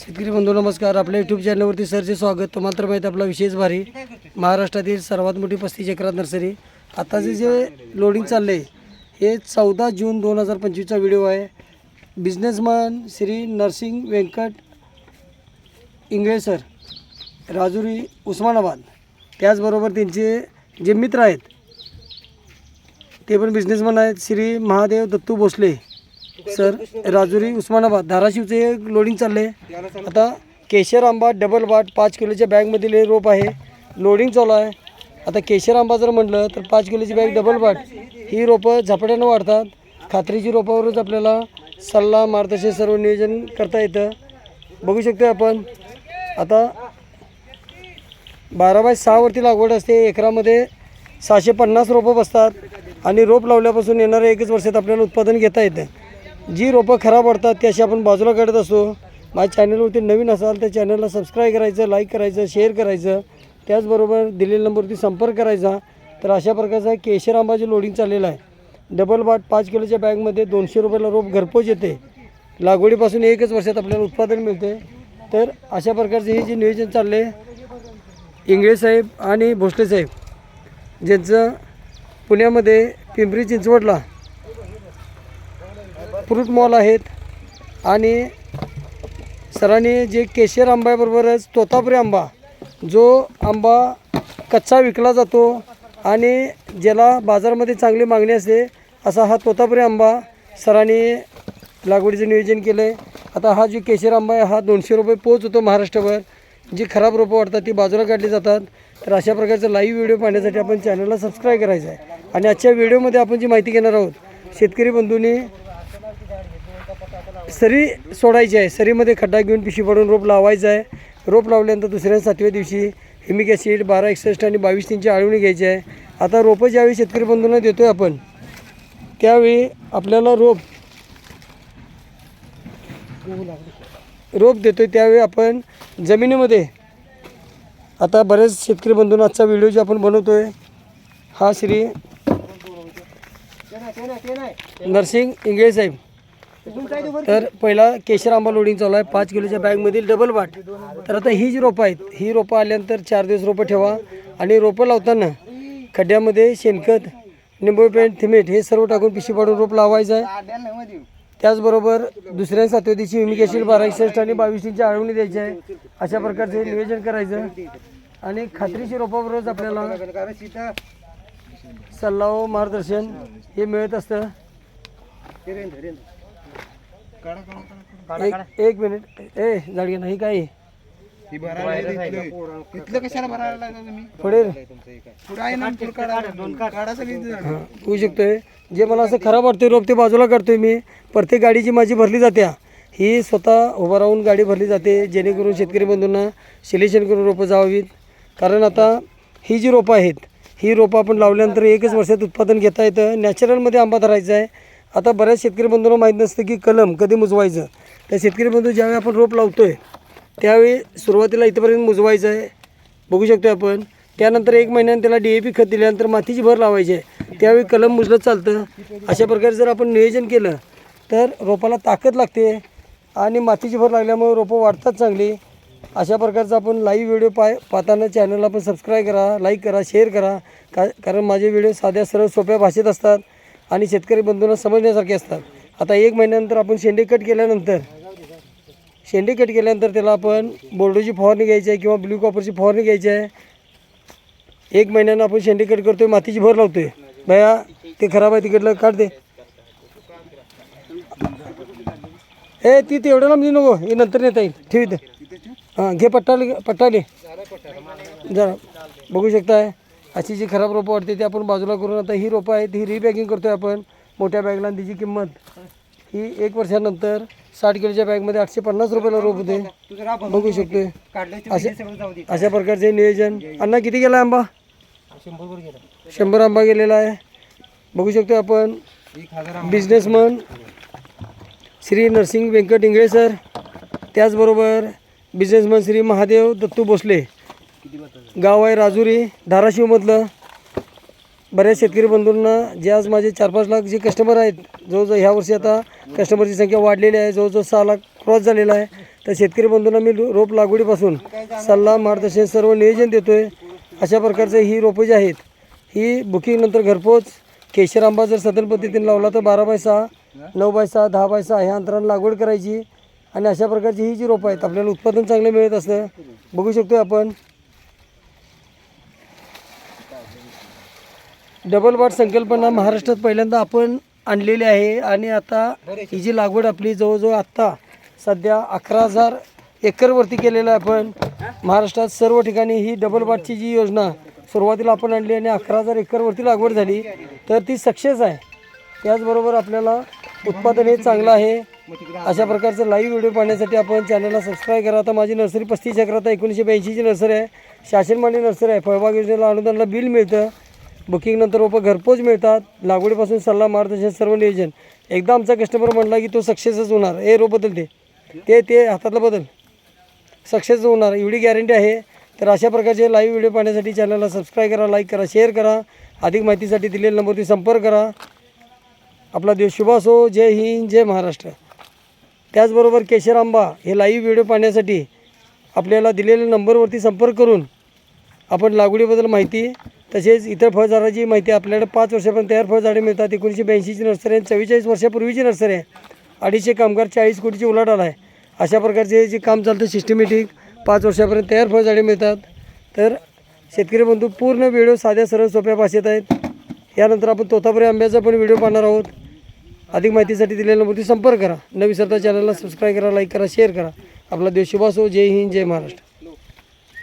शेतकरी बंधू नमस्कार. आपल्या यूट्यूब चॅनलवरती सरचे स्वागत. तुम्हाला तर माहिती आपला विशेष भारी. महाराष्ट्रातील सर्वात मोठी पस्तीस एकरात नर्सरी. आताचे जे लोडिंग चालले हे चौदा जून दोन हजार पंचवीसचा व्हिडिओ आहे. Businessman Shri Narsing Vyankat Ingle sir Rajuri Osmanabad. त्याचबरोबर त्यांचे जे मित्र आहेत ते पण बिझनेसमॅन आहेत. श्री महादेव दत्तू भोसले सर राजुरी उस्मानाबाद धाराशिवचे एक लोडिंग आहे आता केशर आंबा डबल बाट पाच किलोच्या बॅगमधील हे रोप आहे. लोडिंग चालू आहे. आता केशर आंबा जर म्हटलं तर पाच किलोची बॅग डबल बाट ही रोपं झपाट्यानं वाढतात. खात्रीची रोपावरच आपल्याला सल्ला मार्गदर्शन सर्व नियोजन करता येतं. बघू शकतो आपण. आता बारा बाय सहावरती लागवड असते. एकरामध्ये सहाशे पन्नास रोपं बसतात. आणि रोप लावल्यापासून येणाऱ्या एकच वर्षात आपल्याला उत्पादन घेता येतं. जी रोपं खराब पडतात ती अशी आपण बाजूला काढत असतो. माझ्या चॅनलवरती नवीन असाल तर चॅनलला सबस्क्राईब करायचं लाईक करायचं शेअर करायचं. त्याचबरोबर दिलेल्या नंबरवरती संपर्क करायचा. तर अशा प्रकारचा केशर आंबाचे लोडिंग चाललेलं आहे. डबल बाट पाच किलोच्या बॅगमध्ये दोनशे रुपयाला रोप घरपोच येते. लागवडीपासून एकच वर्षात आपल्याला उत्पादन मिळते. तर अशा प्रकारचे हे जे नियोजन चालले इंगळे साहेब आणि भोसले साहेब ज्यांचं पुण्यामध्ये पिंपरी चिंचवडला फ्रूट मॉल आहेत. आणि सरांनी जे केशर आंब्याबरोबरच तोतापुरी आंबा जो आंबा कच्चा विकला जातो आणि ज्याला बाजारामध्ये चांगली मागणी असते असा हा तोतापुरी आंबा सरांनी लागवडीचं नियोजन केलं आहे आता हा जो केशर आंबा आहे हा दोनशे रुपये पोच होतो महाराष्ट्रभर. जी खराब रोपं वाटतात ती बाजूला काढली जातात. तर अशा प्रकारचं लाईव्ह व्हिडिओ पाहण्यासाठी आपण चॅनलला सबस्क्राईब करायचं आहे. आणि आजच्या व्हिडिओमध्ये आपण जी माहिती घेणार आहोत शेतकरी बंधूंनी सरी सोडायची आहे. सरीमध्ये खड्डा घेऊन पिशी पडून रोप लावायचं आहे. रोप लावल्यानंतर दुसऱ्या सातव्या दिवशी हिमिक ॲसिड बारा एकसष्ट आणि बावीस तीनची आळवणी घ्यायची आहे. आता रोपं ज्यावेळी शेतकरी बंधूंना देतो आहे आपण त्यावेळी आपल्याला रोप रोप देतो आहे त्यावेळी आपण जमिनीमध्ये. आता बरेच शेतकरी बंधूंना आजचा व्हिडिओ जो आपण बनवतो आहे हा श्री नरसिंग इंगळे साहेब. तर पहिला केशर आंबा लोडिंग चालू आहे. पाच किलोच्या बॅगमधील डबल बाट तर आता ही जी रोपं आहेत ही रोपं आल्यानंतर चार दिवस रोपं ठेवा. आणि रोपं लावताना खड्ड्यामध्ये शेणखत निंबू पेंट थिमेट हे सर्व टाकून पिशी पाडून रोप लावायचं आहे. त्याचबरोबर दुसऱ्या सातव्या दिवशी युमिक ॲसिड बारा आणि बावीस इंची आळवणी द्यायची आहे. अशा प्रकारचे नियोजन करायचं. आणि खात्रीशी रोपाबरोबरच आपल्याला सल्ला व मार्गदर्शन हे मिळत असतं. एक एक मिनिट. ए जाडगे नाही काय इथलं कशाला भरायला लागला तुम्ही? पुढे. पुढं आहे ना पुढं काढा. दोन काढाचं नाही हां होऊ शकतोय. जे मला असं खराब वाटते रोप ते बाजूला काढतोय मी प्रत्येक गाडीची माझी भरली जाते ही स्वतः उभा राहून गाडी भरली जाते जेणेकरून शेतकरी बंधूंना सिलेक्शन करून रोपं जावीत कारण आता ही जी रोपं आहेत ही रोपं आपण लावल्यानंतर एकच वर्षात उत्पादन घेता येतं. नॅचरलमध्ये आंबा धरायचा आहे. आता बऱ्याच शेतकरी बंधूंना माहीत नसतं की कलम कधी मुजवायचं. त्या शेतकरी बंधू ज्यावेळी आपण रोप लावतो आहे त्यावेळी सुरुवातीला इथपर्यंत मुजवायचं आहे. बघू शकतो आपण. त्यानंतर एक महिन्याने त्याला डी ए पी खत दिल्यानंतर मातीची भर लावायची आहे. त्यावेळी कलम मुजलं चालतं. अशा प्रकारे जर आपण नियोजन केलं तर रोपाला ताकद लागते आणि मातीची भर लागल्यामुळे रोपं वाढतात चांगली. अशा प्रकारचा आपण लाईव्ह व्हिडिओ पाय पाहताना चॅनलला आपण सबस्क्राईब करा लाईक करा शेअर करा. का कारण माझे व्हिडिओ साध्या सरळ सोप्या भाषेत असतात. आणि शेतकरी बंधूंना समजण्यासारखे असतात. आता एक महिन्यानंतर आपण शेंडे कट केल्यानंतर शेंडे कट केल्यानंतर त्याला आपण बोर्डोची फवारणी घ्यायची आहे किंवा ब्ल्यू कॉपरची फवारणी घ्यायची आहे. एक महिन्यानं आपण शेंडे कट करतोय मातीची भर लावतोय. भया ते खराब आहे तिकडलं काढ दे ए ती तेवढं लांब देऊ नको हे नंतर नेता येईल. ठेवी दे हां घे पट्टाले पट्टाले. जरा बघू शकताय. अशी जी खराब रोपं वाटते ती आपण बाजूला करून आता ही रोपं आहेत ही करतो आहे आपण. मोठ्या बॅगला आणि तिची किंमत. ही एक वर्षानंतर साठ किलोच्या बॅगमध्ये आठशे पन्नास रुपयाला रोप होते. बघू शकतोय. अशा अशा प्रकारचे नियोजन. अण्णा किती गेला आंबा? शंभर आंबा गेलेला आहे. बघू शकतो आपण. बिझनेसमन श्री नरसिंग व्यंकट इंगळे सर त्याचबरोबर बिझनेसमन श्री महादेव दत्तू भोसले. गाव आहे राजुरी धाराशिवमधलं बऱ्याच शेतकरी बंधूंना जे आज माझे चार पाच लाख जे कस्टमर आहेत जवळजवळ ह्या वर्षी आता कस्टमरची संख्या वाढलेली आहे जवळजवळ सहा लाख क्रॉस झालेला आहे. तर शेतकरी बंधूंना मी रोप लागवडीपासून सल्ला मार्गदर्शन सर्व नियोजन देतो आहे अशा प्रकारचे ही रोपं जी आहेत ही बुकिंगनंतर घरपोच केशर आंबा जर सदन पद्धतीने लावला तर बारा बाय सहा नऊ बाय सहा दहा बाय सहा ह्या अंतराने लागवड करायची. आणि अशा प्रकारची ही जी रोपं आहेत आपल्याला उत्पादन चांगलं मिळत असतं. बघू शकतो आपण डबल वाट संकल्पना महाराष्ट्रात पहिल्यांदा आपण आणलेली आहे आणि आता ही जी लागवड आपली जवळजवळ आत्ता सध्या अकरा हजार एकरवरती केलेलं आहे आपण महाराष्ट्रात सर्व ठिकाणी ही डबल वाटची जी योजना सुरुवातीला आपण आणली आणि अकरा हजार एकरवरती लागवड झाली तर ती सक्सेस आहे. त्याचबरोबर आपल्याला उत्पादन हे चांगलं आहे. अशा प्रकारचं लाईव्ह व्हिडिओ पाहण्यासाठी आपण चॅनलला सबस्क्राईब करा. आता माझी नर्सरी पस्तीस अकरा आता एकोणीसशे ब्याऐंशीची नर्सरी आहे. शासनमान्य नर्सरी आहे. फळबाग योजनेला अनुदानाला बिल मिळतं. बुकिंगनंतर रोपं घरपोच मिळतात. लागवडीपासून सल्ला मार्गदर्शन सर्व नियोजन. एकदा आमचा कस्टमर म्हणला की तो सक्सेसच होणार. ए रोप बदल ते ते ते हातातलं बदल. सक्सेस होणार. एवढी गॅरंटी आहे. तर अशा प्रकारचे लाईव्ह व्हिडिओ पाहण्यासाठी चॅनलला सबस्क्राईब करा लाईक करा शेअर करा. अधिक माहितीसाठी दिलेल्या नंबरवरती संपर्क करा. आपला देश शुभ असो. जय हिंद जय महाराष्ट्र. त्याचबरोबर केशर आंबा हे लाईव्ह व्हिडिओ पाहण्यासाठी आपल्याला दिलेल्या नंबरवरती संपर्क करून आपण लागवडीबद्दल माहिती तसेच इतर फळझाडाची माहिती आपल्याकडे पाच वर्षापर्यंत तयार फळझाडे मिळतात. एकोणीसशे ब्याऐंशीची नर्सरी आहे चव्वेचाळीस वर्षापूर्वीची नर्सरी आहे. अडीचशे कामगार चाळीस कोटीची उलाढाल आहे. अशा प्रकारचे जे काम चालतं सिस्टमॅटिक पाच वर्षापर्यंत तयार फळझाडे मिळतात. तर शेतकरी बंधू पूर्ण व्हिडिओ साध्या सरळ सोप्या भाषेत आहेत. यानंतर आपण तोतापुरी आंब्याचा पण व्हिडिओ पाहणार आहोत. अधिक माहितीसाठी दिलेल्या नंबरवरती संपर्क करा. न विसरता चॅनलला सबस्क्राईब करा लाईक करा शेअर करा. आपला देश शुभासो जय हिंद जय महाराष्ट्र.